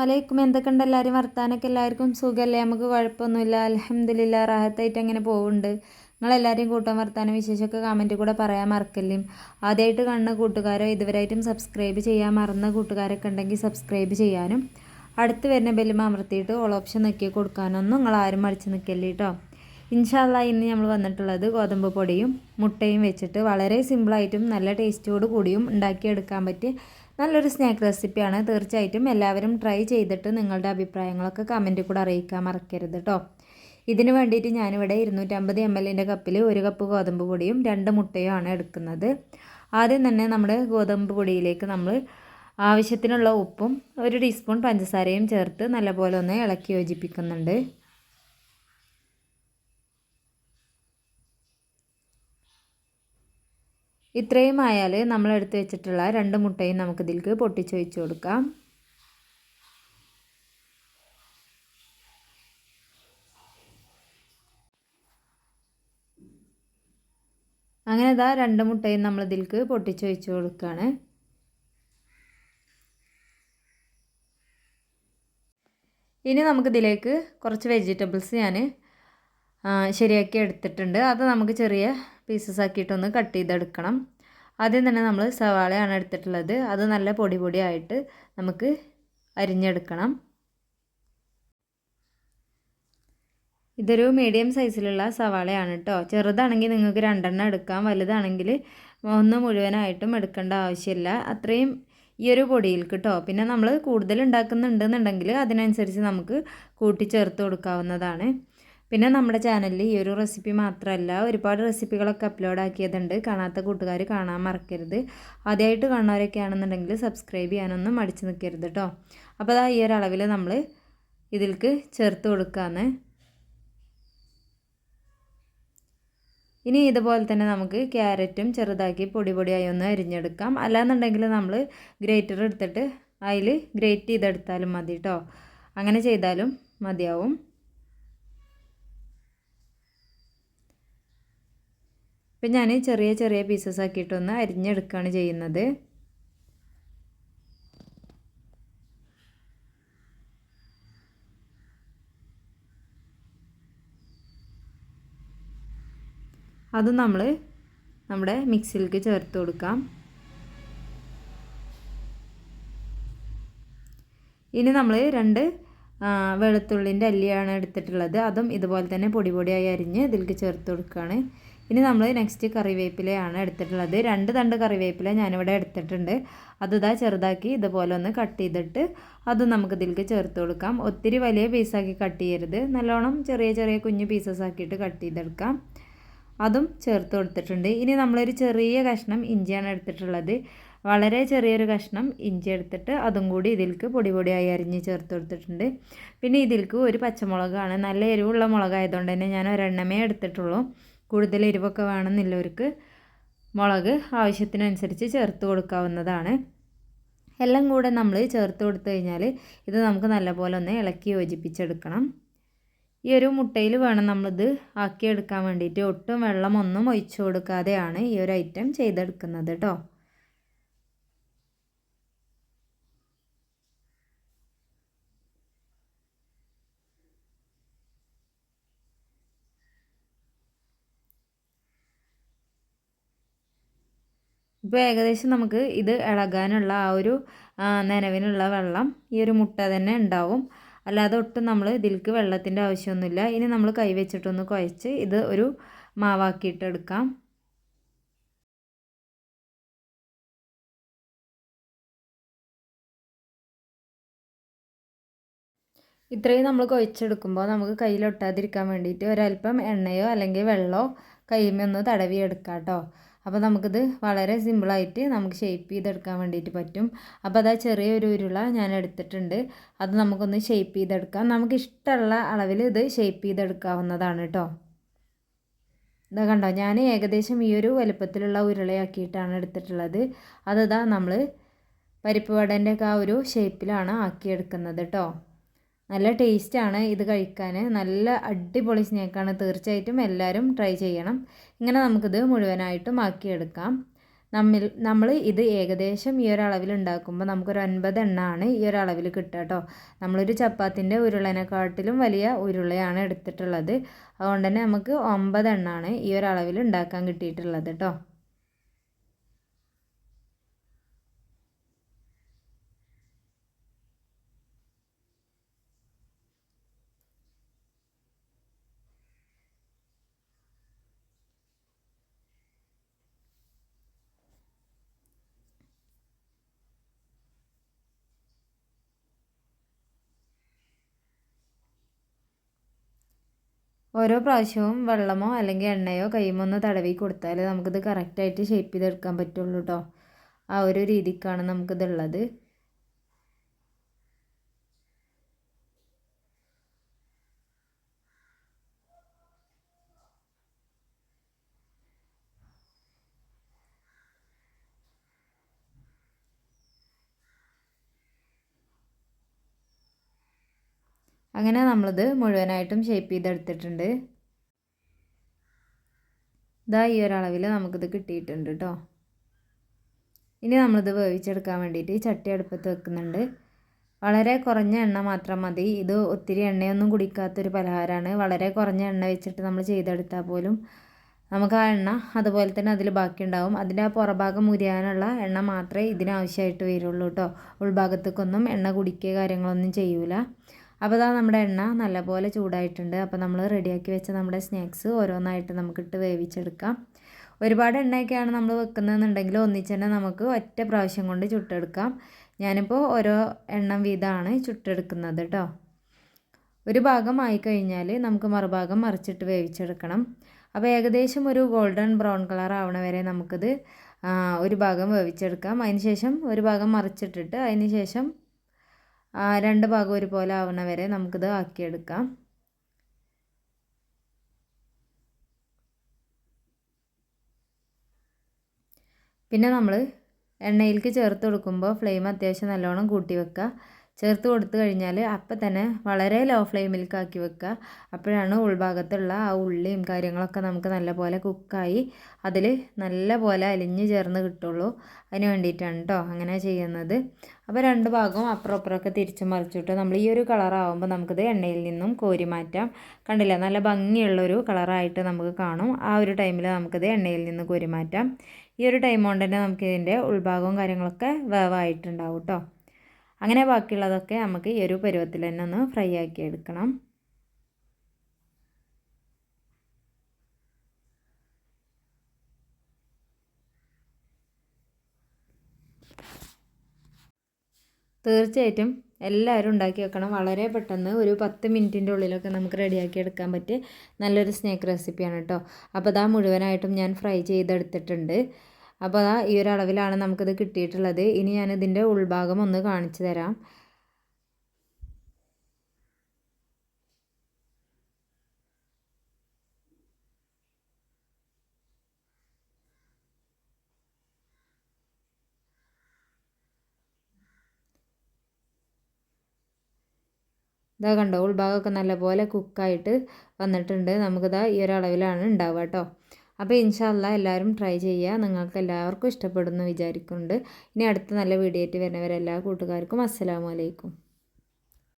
വലൈക്കും എന്തൊക്കെയുണ്ട് എല്ലാവരും? വർത്താനൊക്കെ എല്ലാവർക്കും സുഖമല്ലേ നമുക്ക് കുഴപ്പമൊന്നുമില്ല. അലഹമ്മദില്ല റാഹത്തായിട്ട് അങ്ങനെ പോകുന്നുണ്ട് നിങ്ങളെല്ലാവരും കൂട്ടം വർത്താനം വിശേഷമൊക്കെ കമന്റിൽ കൂടെ പറയാൻ മറക്കല്ലേ? ആദ്യമായിട്ട് കാണുന്ന കൂട്ടുകാരോ ഇതുവരെയായിട്ടും സബ്സ്ക്രൈബ് ചെയ്യാൻ മറന്ന കൂട്ടുകാരൊക്കെ ഉണ്ടെങ്കിൽ സബ്സ്ക്രൈബ് ചെയ്യാനും. അടുത്ത് വരുന്ന ബെല്ലും അമർത്തിയിട്ട് ഓൾ ഓപ്ഷൻ നോക്കി കൊടുക്കാനൊന്നും നിങ്ങൾ ആരും മടിച്ച് നിൽക്കല്ലേ കേട്ടോ ഇൻഷാല്ല ഇന്ന് നമ്മൾ വന്നിട്ടുള്ളത് ഗോതമ്പ് പൊടിയും മുട്ടയും വെച്ചിട്ട് വളരെ സിമ്പിളായിട്ടും നല്ല ടേസ്റ്റോട് കൂടിയും ഉണ്ടാക്കിയെടുക്കാൻ പറ്റിയ നല്ലൊരു സ്നാക്ക് റെസിപ്പിയാണ് തീർച്ചയായിട്ടും എല്ലാവരും ട്രൈ ചെയ്തിട്ട് നിങ്ങളുടെ അഭിപ്രായങ്ങളൊക്കെ കമന്റ് കൂടെ അറിയിക്കാൻ മറക്കരുത് കേട്ടോ ഇതിന് വേണ്ടിയിട്ട് ഞാനിവിടെ ഇരുന്നൂറ്റമ്പത് എം എല്ലിന്റെ കപ്പിൽ ഒരു കപ്പ് ഗോതമ്പ് പൊടിയും രണ്ട് മുട്ടയും ആണ് എടുക്കുന്നത്. ആദ്യം തന്നെ നമ്മുടെ ഗോതമ്പ് പൊടിയിലേക്ക് നമ്മൾ ആവശ്യത്തിനുള്ള ഉപ്പും ഒരു ടീസ്പൂൺ പഞ്ചസാരയും ചേർത്ത് നല്ലപോലെ ഒന്ന് ഇളക്കി യോജിപ്പിക്കുന്നുണ്ട്. ഇത്രയും ആയാൽ നമ്മൾ എടുത്ത് വെച്ചിട്ടുള്ള രണ്ട് മുട്ടയും നമുക്കിതിലേക്ക് പൊട്ടിച്ച് വെച്ച് കൊടുക്കാം. അങ്ങനെ ഇതാ രണ്ട് മുട്ടയും നമ്മൾ ഇതിലേക്ക് പൊട്ടിച്ച് വെച്ച് കൊടുക്കുകയാണ് ഇനി നമുക്കിതിലേക്ക് കുറച്ച് വെജിറ്റബിൾസ് ഞാൻ ശരിയാക്കി എടുത്തിട്ടുണ്ട്. അത് നമുക്ക് ചെറിയ പീസസ് ആക്കിയിട്ടൊന്ന് കട്ട് ചെയ്തെടുക്കണം. ആദ്യം തന്നെ നമ്മൾ സവാളയാണ് എടുത്തിട്ടുള്ളത്. അത് നല്ല പൊടി പൊടിയായിട്ട് നമുക്ക് അരിഞ്ഞെടുക്കണം. ഇതൊരു മീഡിയം സൈസിലുള്ള സവാളയാണ് കേട്ടോ ചെറുതാണെങ്കിൽ നിങ്ങൾക്ക് രണ്ടെണ്ണം എടുക്കാം. വലുതാണെങ്കിൽ ഒന്ന് മുഴുവനായിട്ടും എടുക്കേണ്ട ആവശ്യമില്ല. അത്രയും ഈ ഒരു പൊടിയിൽ കേട്ടോ പിന്നെ നമ്മൾ കൂടുതൽ ഉണ്ടാക്കുന്നുണ്ടെന്നുണ്ടെങ്കിൽ അതിനനുസരിച്ച് നമുക്ക് കൂട്ടി ചേർത്ത് കൊടുക്കാവുന്നതാണ്. പിന്നെ നമ്മുടെ ചാനലിൽ ഈ ഒരു റെസിപ്പി മാത്രമല്ല ഒരുപാട് റെസിപ്പികളൊക്കെ അപ്ലോഡ് ആക്കിയതുണ്ട്. കാണാത്ത കൂട്ടുകാർ കാണാൻ മറക്കരുത്. ആദ്യമായിട്ട് കാണുന്നവരൊക്കെ ആണെന്നുണ്ടെങ്കിൽ സബ്സ്ക്രൈബ് ചെയ്യാനൊന്നും മടിച്ച് നിൽക്കരുത് കേട്ടോ അപ്പോൾ അതാ ഈ ഒരു അളവിൽ നമ്മൾ ഇതിൽക്ക് ചേർത്ത് കൊടുക്കാമെന്ന് ഇനി ഇതുപോലെ തന്നെ നമുക്ക് ക്യാരറ്റും ചെറുതാക്കി പൊടി പൊടിയായി ഒന്ന് അരിഞ്ഞെടുക്കാം. അല്ലാന്നുണ്ടെങ്കിൽ നമ്മൾ ഗ്രേറ്റർ എടുത്തിട്ട് അതിൽ ഗ്രേറ്റ് ചെയ്തെടുത്താലും മതി കേട്ടോ അങ്ങനെ ചെയ്താലും മതിയാവും. ഇപ്പം ഞാൻ ചെറിയ ചെറിയ പീസസ് ആക്കിയിട്ടൊന്ന് അരിഞ്ഞെടുക്കുകയാണ് ചെയ്യുന്നത്. അത് നമ്മൾ നമ്മുടെ മിക്സിയിലേക്ക് ചേർത്ത് കൊടുക്കാം. ഇനി നമ്മൾ രണ്ട് വെളുത്തുള്ളിന്റെ അല്ലിയാണ് എടുത്തിട്ടുള്ളത്. അതും ഇതുപോലെ തന്നെ പൊടി പൊടിയായി അരിഞ്ഞ് ഇതിലേക്ക് ചേർത്ത് കൊടുക്കുകയാണ് ഇനി നമ്മൾ നെക്സ്റ്റ് കറിവേപ്പിലയാണ് എടുത്തിട്ടുള്ളത്. രണ്ട് തണ്ട് കറിവേപ്പില ഞാനിവിടെ എടുത്തിട്ടുണ്ട്. അത് ഇതാ ചെറുതാക്കി ഇതുപോലെ ഒന്ന് കട്ട് ചെയ്തിട്ട് അത് നമുക്ക് ഇതിലേക്ക് ചേർത്ത് കൊടുക്കാം. ഒത്തിരി വലിയ പീസാക്കി കട്ട് ചെയ്യരുത്. നല്ലോണം ചെറിയ ചെറിയ കുഞ്ഞു പീസസ് ആക്കിയിട്ട് കട്ട് ചെയ്തെടുക്കാം. അതും ചേർത്ത് കൊടുത്തിട്ടുണ്ട്. ഇനി നമ്മളൊരു ചെറിയ കഷ്ണം ഇഞ്ചിയാണ് എടുത്തിട്ടുള്ളത്. വളരെ ചെറിയൊരു കഷ്ണം ഇഞ്ചി എടുത്തിട്ട് അതും കൂടി ഇതിലേക്ക് പൊടി പൊടിയായി അരിഞ്ഞ് ചേർത്ത് കൊടുത്തിട്ടുണ്ട്. പിന്നെ ഇതിലേക്ക് ഒരു പച്ചമുളകാണ്. നല്ല എരിവുള്ള മുളകായതുകൊണ്ട് തന്നെ ഞാൻ ഒരെണ്ണമേ എടുത്തിട്ടുള്ളൂ. കൂടുതൽ എരിവൊക്കെ വേണമെന്നുള്ളവർക്ക് മുളക് ആവശ്യത്തിനനുസരിച്ച് ചേർത്ത് കൊടുക്കാവുന്നതാണ്. എല്ലാം കൂടെ നമ്മൾ ചേർത്ത് കൊടുത്തു കഴിഞ്ഞാൽ ഇത് നമുക്ക് നല്ലപോലെ ഒന്ന് ഇളക്കി യോജിപ്പിച്ചെടുക്കണം. ഈ ഒരു മുട്ടയിൽ വേണം നമ്മളിത് ആക്കിയെടുക്കാൻ വേണ്ടിയിട്ട് ഒട്ടും വെള്ളമൊന്നും ഒഴിച്ചു കൊടുക്കാതെയാണ് ഈ ഒരു ഐറ്റം ചെയ്തെടുക്കുന്നത് കേട്ടോ. ഇപ്പോൾ ഏകദേശം നമുക്ക് ഇത് ഇളകാനുള്ള ആ ഒരു നനവിനുള്ള വെള്ളം ഈ ഒരു മുട്ട തന്നെ ഉണ്ടാവും. അല്ലാതെ ഒട്ടും നമ്മൾ ഇതിലേക്ക് വെള്ളത്തിന്റെ ആവശ്യമൊന്നുമില്ല. ഇനി നമ്മൾ കൈവച്ചിട്ടൊന്ന് കുഴച്ച് ഇത് ഒരു മാവാക്കിയിട്ടെടുക്കാം ഇത്രയും നമ്മൾ കുഴച്ചെടുക്കുമ്പോൾ നമുക്ക് കയ്യിലൊട്ടാതിരിക്കാൻ വേണ്ടിയിട്ട് ഒരല്പം എണ്ണയോ അല്ലെങ്കിൽ വെള്ളമോ കയ്യുമൊന്ന് തടവിയെടുക്കാം കേട്ടോ അപ്പോൾ നമുക്കിത് വളരെ സിമ്പിളായിട്ട് നമുക്ക് ഷേപ്പ് ചെയ്തെടുക്കാൻ വേണ്ടിയിട്ട് പറ്റും. അപ്പോൾ അതാ ചെറിയൊരു ഉരുള ഞാൻ എടുത്തിട്ടുണ്ട്. അത് നമുക്കൊന്ന് ഷേപ്പ് ചെയ്തെടുക്കാം. നമുക്ക് ഇഷ്ടമുള്ള അളവിൽ ഇത് ഷേപ്പ് ചെയ്തെടുക്കാവുന്നതാണ് കേട്ടോ ഇതാ കണ്ടോ ഞാൻ ഏകദേശം ഈ ഒരു വലുപ്പത്തിലുള്ള ഉരുളയാക്കിയിട്ടാണ് എടുത്തിട്ടുള്ളത്. അതിതാ നമ്മൾ പരിപ്പ് വടേന്റെ ഒക്കെ ആ ഒരു ഷേപ്പിലാണ് ആക്കിയെടുക്കുന്നത് കേട്ടോ നല്ല ടേസ്റ്റാണ് ഇത് കഴിക്കാൻ നല്ല അടിപൊളി സ്നാക്കാണ്. തീർച്ചയായിട്ടും എല്ലാവരും ട്രൈ ചെയ്യണം. ഇങ്ങനെ നമുക്കിത് മുഴുവനായിട്ടും ആക്കിയെടുക്കാം. നമ്മിൽ നമ്മൾ ഇത് ഏകദേശം ഈ ഒരളവിൽ ഉണ്ടാക്കുമ്പോൾ നമുക്കൊരു ഒൻപത് എണ്ണമാണ് ഈ ഒരളവിൽ കിട്ടുക കേട്ടോ. നമ്മളൊരു ചപ്പാത്തിന്റെ ഉരുളനെക്കാട്ടിലും വലിയ ഉരുളയാണ് എടുത്തിട്ടുള്ളത്. അതുകൊണ്ട് തന്നെ നമുക്ക് ഒമ്പത് എണ്ണമാണ് ഈ ഒരളവിൽ ഉണ്ടാക്കാൻ കിട്ടിയിട്ടുള്ളത് കേട്ടോ. ഓരോ പ്രാവശ്യവും വെള്ളമോ അല്ലെങ്കിൽ എണ്ണയോ കൈമോ ഒന്ന് തടവി കൊടുത്താൽ നമുക്കിത് കറക്റ്റായിട്ട് ഷേപ്പ് ചെയ്തെടുക്കാൻ പറ്റുള്ളൂ കേട്ടോ ആ ഒരു രീതിക്കാണ് നമുക്കിതുള്ളത്. അങ്ങനെ നമ്മളിത് മുഴുവനായിട്ടും ഷേപ്പ് ചെയ്തെടുത്തിട്ടുണ്ട്. ഇതാ ഈ ഒരളവിൽ നമുക്കിത് കിട്ടിയിട്ടുണ്ട് കേട്ടോ ഇനി നമ്മളിത് വേവിച്ചെടുക്കാൻ വേണ്ടിയിട്ട് ചട്ടി അടുപ്പത്ത് വെക്കുന്നുണ്ട്. വളരെ കുറഞ്ഞ എണ്ണ മാത്രം മതി. ഇത് ഒത്തിരി എണ്ണയൊന്നും കുടിക്കാത്തൊരു പലഹാരമാണ് വളരെ കുറഞ്ഞ എണ്ണ വെച്ചിട്ട് നമ്മൾ ചെയ്തെടുത്താൽ പോലും നമുക്ക് ആ എണ്ണ അതുപോലെ തന്നെ അതിൽ ബാക്കിയുണ്ടാവും. അതിന്റെ ആ പുറഭാഗം മുരിയാനുള്ള എണ്ണ മാത്രമേ ഇതിനാവശ്യമായിട്ട് വരുള്ളൂ കേട്ടോ ഉൾഭാഗത്തേക്കൊന്നും എണ്ണ കുടിക്കുക കാര്യങ്ങളൊന്നും ചെയ്യൂല. അപ്പോൾ ഇതാ നമ്മുടെ എണ്ണ നല്ലപോലെ ചൂടായിട്ടുണ്ട്. അപ്പോൾ നമ്മൾ റെഡിയാക്കി വെച്ച നമ്മുടെ സ്നാക്സ് ഓരോന്നായിട്ട് നമുക്കിട്ട് വേവിച്ചെടുക്കാം. ഒരുപാട് എണ്ണയൊക്കെയാണ് നമ്മൾ വെക്കുന്നതെന്നുണ്ടെങ്കിൽ ഒന്നിച്ച് തന്നെ നമുക്ക് ഒറ്റ പ്രാവശ്യം കൊണ്ട് ചുട്ടെടുക്കാം. ഞാനിപ്പോൾ ഓരോ എണ്ണം വീതമാണ് ചുട്ടെടുക്കുന്നത് കേട്ടോ ഒരു ഭാഗം ആയി കഴിഞ്ഞാൽ നമുക്ക് മറുഭാഗം മറിച്ചിട്ട് വേവിച്ചെടുക്കണം. അപ്പോൾ ഏകദേശം ഒരു ഗോൾഡൻ ബ്രൗൺ കളർ ആവണ വരെ നമുക്കിത് ഒരു ഭാഗം വേവിച്ചെടുക്കാം. അതിന് ശേഷം ഒരു ഭാഗം മറിച്ചിട്ടിട്ട് അതിന് ശേഷം രണ്ട് ഭാഗം ഒരുപോലെ ആവണ വരെ നമുക്കിത് ആക്കിയെടുക്കാം. പിന്നെ നമ്മൾ എണ്ണയിലേക്ക് ചേർത്ത് കൊടുക്കുമ്പോൾ ഫ്ലെയിം അത്യാവശ്യം നല്ലോണം കൂട്ടി വെക്കുക. ചേർത്ത് കൊടുത്തു കഴിഞ്ഞാൽ അപ്പം തന്നെ വളരെ ലോ ഫ്ലെയിമിലേക്ക് ആക്കി വെക്കുക. അപ്പോഴാണ് ഉൾഭാഗത്തുള്ള ആ ഉള്ളിയും കാര്യങ്ങളൊക്കെ നമുക്ക് നല്ലപോലെ കുക്കായി അതിൽ നല്ല പോലെ അലിഞ്ഞ് ചേർന്ന് കിട്ടുള്ളൂ. അതിന് വേണ്ടിയിട്ടാണ് കേട്ടോ അങ്ങനെ ചെയ്യുന്നത്. അപ്പോൾ രണ്ട് ഭാഗവും അപ്പുറം അപ്പുറമൊക്കെ തിരിച്ച് മറിച്ചിട്ട് നമ്മൾ ഈ ഒരു കളറാകുമ്പോൾ നമുക്കിത് എണ്ണയിൽ നിന്നും കോരി മാറ്റാം. കണ്ടില്ല? നല്ല ഭംഗിയുള്ളൊരു കളറായിട്ട് നമുക്ക് കാണും. ആ ഒരു ടൈമിൽ നമുക്കിത് എണ്ണയിൽ നിന്ന് കോരി മാറ്റാം. ഈ ഒരു ടൈം കൊണ്ട് തന്നെ നമുക്കിതിന്റെ ഉൾഭാഗവും കാര്യങ്ങളൊക്കെ വേവായിട്ടുണ്ടാവും കേട്ടോ അങ്ങനെ ബാക്കിയുള്ളതൊക്കെ നമുക്ക് ഈ ഒരു പരുവത്തിൽ തന്നെ ഒന്ന് ഫ്രൈ ആക്കി എടുക്കണം. തീർച്ചയായിട്ടും എല്ലാവരും ഉണ്ടാക്കി വെക്കണം. വളരെ പെട്ടെന്ന് ഒരു പത്ത് മിനിറ്റിന്റെ ഉള്ളിലൊക്കെ നമുക്ക് റെഡിയാക്കി എടുക്കാൻ പറ്റിയ നല്ലൊരു സ്നേക്ക് റെസിപ്പിയാണ് കേട്ടോ. അപ്പോൾ അതാ മുഴുവനായിട്ടും ഞാൻ ഫ്രൈ ചെയ്തെടുത്തിട്ടുണ്ട്. അപ്പോൾ അതാ ഈ ഒരു അളവിലാണ് നമുക്കിത് കിട്ടിയിട്ടുള്ളത്. ഇനി ഞാൻ ഇതിന്റെ ഉൾഭാഗം ഒന്ന് കാണിച്ചു തരാം. ഇതാ കണ്ടോ ഉൾഭാഗമൊക്കെ നല്ലപോലെ കുക്കായിട്ട് വന്നിട്ടുണ്ട്. നമുക്കിതാ ഈ ഒരു അളവിലാണ് ഉണ്ടാവുക കേട്ടോ. അപ്പോൾ ഇൻഷാല്ല എല്ലാവരും ട്രൈ ചെയ്യുക. നിങ്ങൾക്ക് എല്ലാവർക്കും ഇഷ്ടപ്പെടുന്നു വിചാരിക്കുന്നുണ്ട്. ഇനി അടുത്ത നല്ല വീഡിയോ ആയിട്ട് വരുന്നവരെല്ലാ കൂട്ടുകാർക്കും അസ്സലാമലൈക്കും